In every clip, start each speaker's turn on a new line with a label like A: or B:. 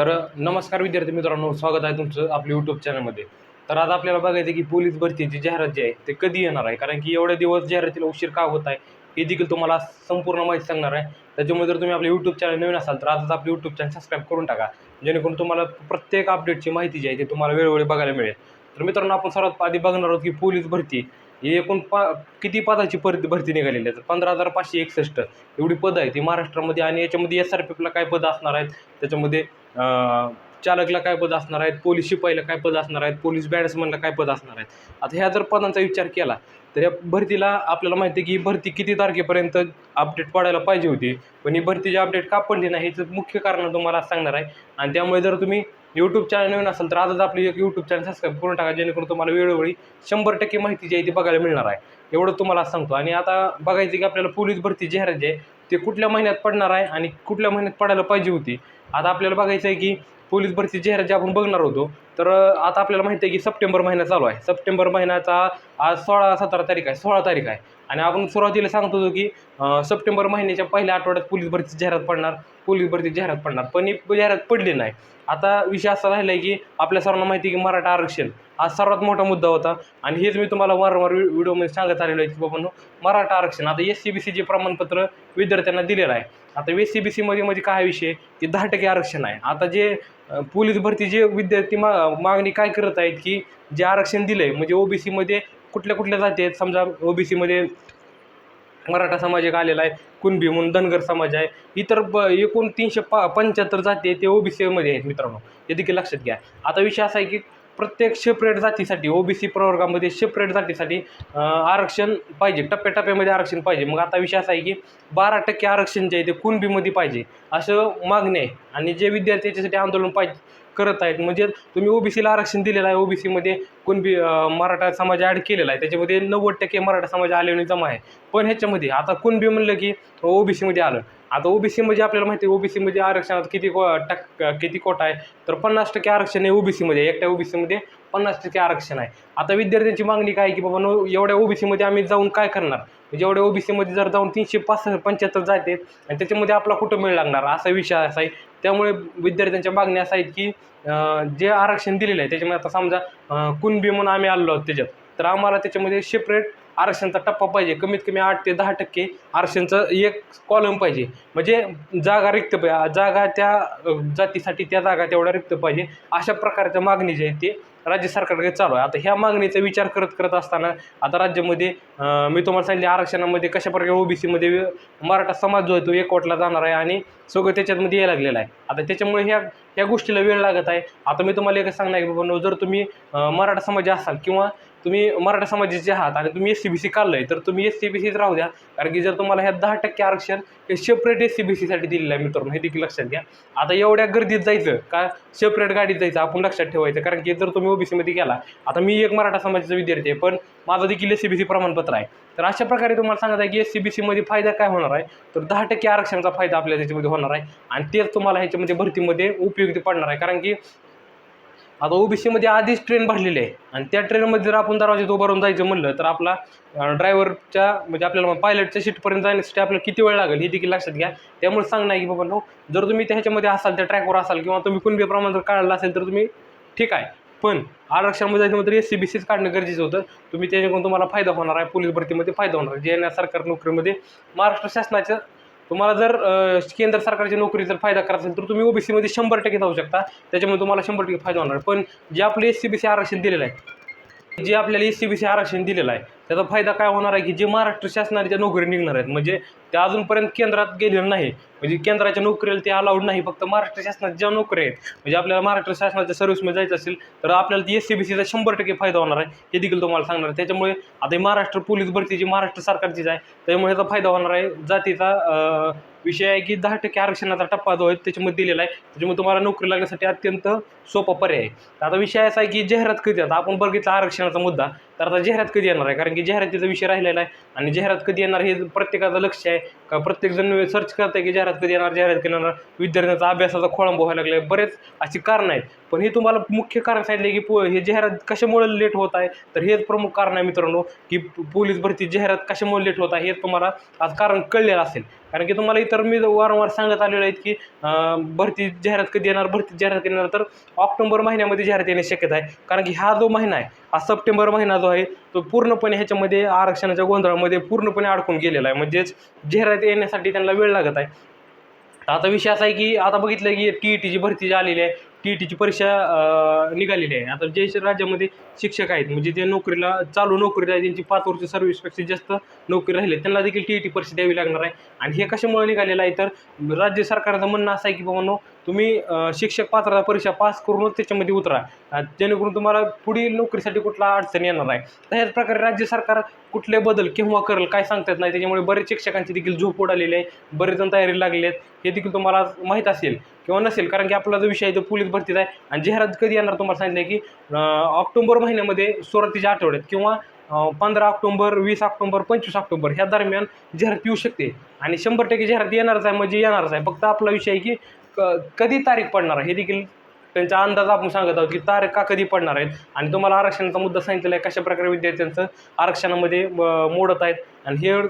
A: तर नमस्कार विद्यार्थी मित्रांनो स्वागत आहे तुमचं आपल्या यूट्यूब चॅनलमध्ये तर आज आपल्याला बघायचं की पोलीस भरतीची जाहिरात जी आहे ते कधी येणार आहे? कारण की एवढे दिवस जाहिरातीला उशीर का होत आहे हे देखील तुम्हाला संपूर्ण माहिती सांगणार आहे. त्याच्यामुळे जर तुम्ही आपल्या यूट्यूब चॅनल नवीन असाल तर आजच आपलं यूट्यूब चॅनल सबस्क्राईब करून टाका. जेणेकरून तुम्हाला प्रत्येक अपडेटची माहिती जी आहे ती तुम्हाला वेळोवेळी बघायला मिळेल. तर मित्रांनो आपण सर्वात आधी बघणार आहोत की पोलीस भरती ही एकूण पा किती पदाची परत भरती निघालेली आहे? तर पंधरा हजार पाचशे एकसष्ट एवढी पदं आहे ती महाराष्ट्रामध्ये आणि याच्यामध्ये एस आर पी एफला काय पदं असणार आहेत? त्याच्यामध्ये चालकला काय पद असणार आहेत? पोलीस शिपाईला काय पद असणार आहेत? पोलीस बॅट्समनला काय पद असणार आहेत? आता ह्या जर पदांचा विचार केला तर या भरतीला आपल्याला माहिती आहे की ही भरती किती तारखेपर्यंत अपडेट पडायला पाहिजे होती? पण ही भरतीची अपडेट का पडली नाही ह्याचं मुख्य कारण तुम्हाला सांगणार आहे. आणि त्यामुळे जर तुम्ही यूट्यूब चॅनल नवीन असेल तर आजच आपली एक यूट्यूब चॅनल सबस्क्राईब करून टाका जेणेकरून तुम्हाला वेळोवेळी शंभर टक्के माहिती जी आहे ती बघायला मिळणार आहे. एवढं तुम्हाला सांगतो. आणि आता बघायचं की आपल्याला पोलीस भरती जाहिरात जी आहे. ते कुठल्या महिन्यात पडणार आहे आणि कुठल्या महिन्यात पडायला पाहिजे होती? आता आपल्याला बघायचं आहे की पोलीस भरती जाहिरात जी आपण बघणार होतो तर आता आपल्याला माहिती आहे की सप्टेंबर महिना चालू आहे. सप्टेंबर महिन्याचा आज सोळा सतरा तारीख आहे. सोळा तारीख आहे. आणि आपण सुरुवातीला सांगत होतो की सप्टेंबर महिन्याच्या पहिल्या आठवड्यात पोलीस भरती जाहिरात पडणार पोलीस भरती जाहिरात पडणार. पण ही जाहिरात पडली नाही. आता विषय असा राहिला आहे की आपल्या सर्वांना माहिती आहे की मराठा आरक्षण हा सर्वात मोठा मुद्दा होता. आणि हेच मी तुम्हाला वारंवार व्हिडिओमध्ये सांगत आलेलो आहे की बाबांनो मराठा आरक्षण. आता एस सी बी सीचे प्रमाणपत्र विद्यार्थ्यांना दिलेलं आहे. आता एस सी बी सीमध्ये म्हणजे काय विषय की दहा टक्के आरक्षण आहे. आता जे पोलीस भरती जे विद्यार्थी मा मागणी काय करत आहेत की जे आरक्षण दिलं आहे म्हणजे ओ बी सीमध्ये कुठल्या कुठल्या जाती आहेत? समजा ओ बी सीमध्ये मराठा समाज एक आलेला आहे कुणबी म्हणून धनगर समाज आहे इतर ब एकूण तीनशे पा पंच्याहत्तर जाती आहेत ते ओ बी सीमध्ये आहेत मित्रांनो. हे देखील लक्षात घ्या. आता विषय असा आहे की प्रत्येक सेपरेट जातीसाठी ओ बी सी प्रवर्गामध्ये सेपरेट जातीसाठी आरक्षण पाहिजे. टप्प्याटप्प्यामध्ये आरक्षण पाहिजे. मग आता विषय असा आहे की बारा टक्के आरक्षण जे आहे ते कुणबीमध्ये पाहिजे. असं मागणी आहे. आणि जे विद्यार्थी याच्यासाठी आंदोलन पाहिजे करत आहेत. म्हणजे तुम्ही ओबीसीला आरक्षण दिलेलं आहे. ओबीसीमध्ये कुणबी मराठा समाज ॲड केलेला आहे. त्याच्यामध्ये नव्वद टक्के मराठा समाज आलेली जमा आहे. पण ह्याच्यामध्ये आता कुणबी म्हणलं की ओबीसीमध्ये आलं. आता ओबीसी म्हणजे आपल्याला माहिती आहे ओबीसीमध्ये आरक्षणात किती को टक किती कोटा आहे? तर पन्नास टक्के आरक्षण आहे ओबीसीमध्ये एकट्या ओबीसीमध्ये पन्नास टक्के आरक्षण आहे. आता विद्यार्थ्यांची मागणी काय की बाबा नो एवढ्या ओबीसीमध्ये आम्ही जाऊन काय करणार? म्हणजे एवढ्या ओबीसीमध्ये जर जाऊन तीनशे पासष्ट पंच्याहत्तर जाते आणि त्याच्यामध्ये आपला कुठं मिळ लागणार? असा विषय असा आहे. त्यामुळे विद्यार्थ्यांच्या मागण्या असा आहेत की जे आरक्षण दिलेलं आहे त्याच्यामध्ये आता समजा कुणबी म्हणून आम्ही आलो आहोत त्याच्यात तर आम्हाला त्याच्यामध्ये सेपरेट आरक्षणचा टप्पा पाहिजे. कमीत कमी आठ ते दहा टक्के आरक्षणचं एक कॉलम पाहिजे. म्हणजे जागा रिक्त पाहिजे जागा त्या जातीसाठी त्या जागा तेवढ्या रिक्त पाहिजे. अशा प्रकारच्या मागणी जी आहे ते राज्य सरकारकडे चालू आहे. आता ह्या मागणीचा विचार करत करत असताना आता राज्यामध्ये मी तुम्हाला सांगितले आरक्षणामध्ये कशा प्रकारे ओबीसीमध्ये मराठा समाज जो आहे तो एकवटला जाणार आहे आणि सगळं त्याच्यातमध्ये यायला लागलेलं आहे. आता त्याच्यामुळे ह्या ह्या गोष्टीला वेळ लागत आहे. आता मी तुम्हाला एक सांगणार आहे की बाबा जर तुम्ही मराठा समाज असाल किंवा तुम्ही मराठा समाजाचे आहात आणि तुम्ही एस सी बी सी काढलं आहे तर तुम्ही एस सी बी सीच राहू द्या. कारण की जर तुम्हाला ह्या दहा टक्के आरक्षण हे सेपरेट एस सी बी सीसाठी दिलेलं आहे मित्रांनो हे देखील लक्षात घ्या. आता एवढ्या गर्दीत जायचं का? सेपरेट गाडीत जायचं आपण लक्षात ठेवायचं. कारण की जर तुम्ही ओबीसीमध्ये गेला आता मी एक मराठा समाजाचा विद्यार्थी आहे पण माझं देखील एस सी बी सी प्रमाणपत्र आहे. तर अशा प्रकारे तुम्हाला सांगत आहे की एस सी बी सीमध्ये फायदा काय होणार आहे? तर दहा टक्के आरक्षणाचा फायदा आपल्या त्याच्यामध्ये होणार आहे. आणि तेच तुम्हाला ह्याच्यामध्ये भरतीमध्ये उपयोगी पडणार आहे. कारण की आता ओबीसीमध्ये आधीच ट्रेन भरलेली आहे. आणि त्या ट्रेनमध्ये जर आपण दरवाजात उभं राहून जायचं म्हणलं तर आपला ड्रायव्हरच्या म्हणजे आपल्याला पायलटच्या सीटपर्यंत जाण्यासाठी आपल्याला किती वेळ लागेल हे देखील लक्षात घ्या. त्यामुळे सांगणं आहे की बाबा नो जर तुम्ही त्याच्यामध्ये असाल त्या ट्रॅकवर असाल किंवा तुम्ही कुणबी प्रमाण जर काढलं असेल तर तुम्ही ठीक आहे. पण आरक्षणामध्ये जायचं म्हणजे एस सी बी सीच काढणं गरजेचं होतं. तुम्ही त्याच्याकडून तुम्हाला फायदा होणार आहे पोलीस भरतीमध्ये फायदा होणार आहे. जे सरकारी नोकरीमध्ये महाराष्ट्र शासनाच्या तुम्हाला जर केंद्र सरकारची नोकरी जर फायदा करायचा असेल तर तुम्ही ओबीसीमध्ये शंभर टक्के जाऊ शकता. त्याच्यामुळे तुम्हाला शंभर टक्के फायदा होणार. पण जे आपले एस सी बी सी आरक्षण दिलेलं आहे जे आपल्याला एस सी बी सी आरक्षण दिलेलं आहे त्याचा फायदा काय होणार आहे की जे महाराष्ट्र शासनाच्या नोकरी निघणार आहेत? म्हणजे ते अजूनपर्यंत केंद्रात गेलेलं नाही. म्हणजे केंद्राच्या नोकरीला ते अलाउड नाही. फक्त महाराष्ट्र शासनात ज्या नोकऱ्या आहेत म्हणजे आपल्याला महाराष्ट्र शासनाच्या सर्व्हिसमध्ये जायचं असेल तर आपल्याला ती एस सी बी सीचा शंभर टक्के फायदा होणार आहे. हे देखील तुम्हाला सांगणार आहे. त्याच्यामुळे आता हे महाराष्ट्र पोलीस भरती जी महाराष्ट्र सरकारचीच आहे त्यामुळे याचा फायदा होणार आहे. जातीचा विषय आहे की दहा टक्के आरक्षणाचा टप्पा जो आहे त्याच्यामध्ये दिलेला आहे. त्याच्यामुळे तुम्हाला नोकरी लागण्यासाठी अत्यंत सोपा पर्याय आहे. तर आता विषय असा आहे की जाहिरात कधी आता आपण बघितला आरक्षणाचा मुद्दा. तर आता जाहिरात कधी येणार आहे? कारण की जाहिरातीचा विषय राहिलेला आहे. आणि जाहिरात कधी येणार हे प्रत्येकाचं लक्ष आहे. का प्रत्येकजण सर्च करत आहे की जाहिरात कधी येणार जाहिरात कधी येणार. विद्यार्थ्यांचा अभ्यासाचा खोळंब व्हायला लागला बरेच अशी कारणं आहेत. पण हे तुम्हाला मुख्य कारण सांगितले की पो हे जाहिरात कशामुळे लेट होत आहे? तर हेच प्रमुख कारण आहे मित्रांनो की पोलीस भरती जाहिरात कशामुळे लेट होत आहे हे तुम्हाला आज कारण कळलेलं असेल. कारण की तुम्हाला इतर मी वारंवार सांगत आलेलो आहेत की भरती जाहिरात कधी येणार भरती जाहिरात कधी येणार तर ऑक्टोबर महिन्यामध्ये जाहिरात येण्याची शक्यता आहे. कारण की हा जो महिना आहे हा सप्टेंबर महिना जो आहे तो पूर्णपणे ह्याच्यामध्ये आरक्षणाच्या गोंधळामध्ये पूर्णपणे अडकून गेलेला आहे. म्हणजेच जाहिरात येण्यासाठी त्यांना वेळ लागत आहे. आता विषय असा आहे की आता बघितलं की टी ई टीची भरती जी आलेली आहे टी ई टीची परीक्षा निघालेली आहे. आता जे राज्यामध्ये शिक्षक आहेत म्हणजे जे नोकरीला चालू नोकरीला आहे त्यांची पाच वर्ष सर्व्हिसपेक्षा जास्त नोकरी राहिले त्यांना देखील टी ई टी परीक्षा द्यावी लागणार आहे. आणि हे कशामुळे निघालेलं आहे? तर राज्य सरकारचं म्हणणं असं आहे की बाबांनो तुम्ही शिक्षक पात्रता परीक्षा पास करूनच त्याच्यामध्ये उतरा. जेणेकरून तुम्हाला पुढील नोकरीसाठी कुठला अडचण येणार आहे तर प्रकारे राज्य सरकार कुठले बदल केव्हा करेल काय सांगता येत नाही त्याच्यामुळे बरेच शिक्षकांची देखील झोप उडालेली आहे. बरेच जण तयारीला लागले आहेत. हे देखील तुम्हाला माहीत असेल. किंवा नसेल कारण की आपला जो विषय आहे तो पोलीस भरतीचा आहे. आणि जाहिरात कधी येणार तुम्हाला सांगितलं की ऑक्टोबर महिन्यामध्ये सुरुवातीच्या आठवड्यात किंवा पंधरा ऑक्टोबर वीस ऑक्टोबर पंचवीस ऑक्टोबर ह्या दरम्यान जाहिरात येऊ शकते. आणि शंभर टक्के जाहिरात येणारच आहे म्हणजे येणारच आहे. फक्त आपला विषय आहे की क- कधी तारीख पडणार आहे हे देखील त्यांचा अंदाज आपण सांगत आहोत की तारखा का कधी पडणार आहेत? आणि तुम्हाला आरक्षणाचा मुद्दा सांगितलेला आहे कशा प्रकारे विद्यार्थ्यांचं आरक्षणामध्ये मोडत आहेत? आणि हे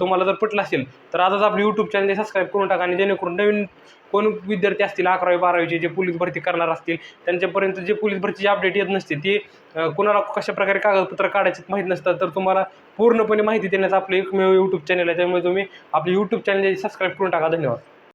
A: तुम्हाला जर पटलं असेल तर आजच आपलं यूट्यूब चॅनल सबस्क्राईब करून टाका आणि जेणेकरून नवीन कोण विद्यार्थी असतील अकरावी बारावीचे जे पोलीस भरती करणार असतील त्यांच्यापर्यंत जे पोलीस भरतीचे अपडेट येत नसते ते कोणाला कशा प्रकारे कागदपत्र काढायचे माहीत नसतात तर तुम्हाला पूर्णपणे माहिती देण्याचं आपलं एकमेव यूट्यूब चॅनल आहे. त्यामुळे तुम्ही आपले यूट्यूब चॅनल सबस्क्राईब करून टाका. धन्यवाद.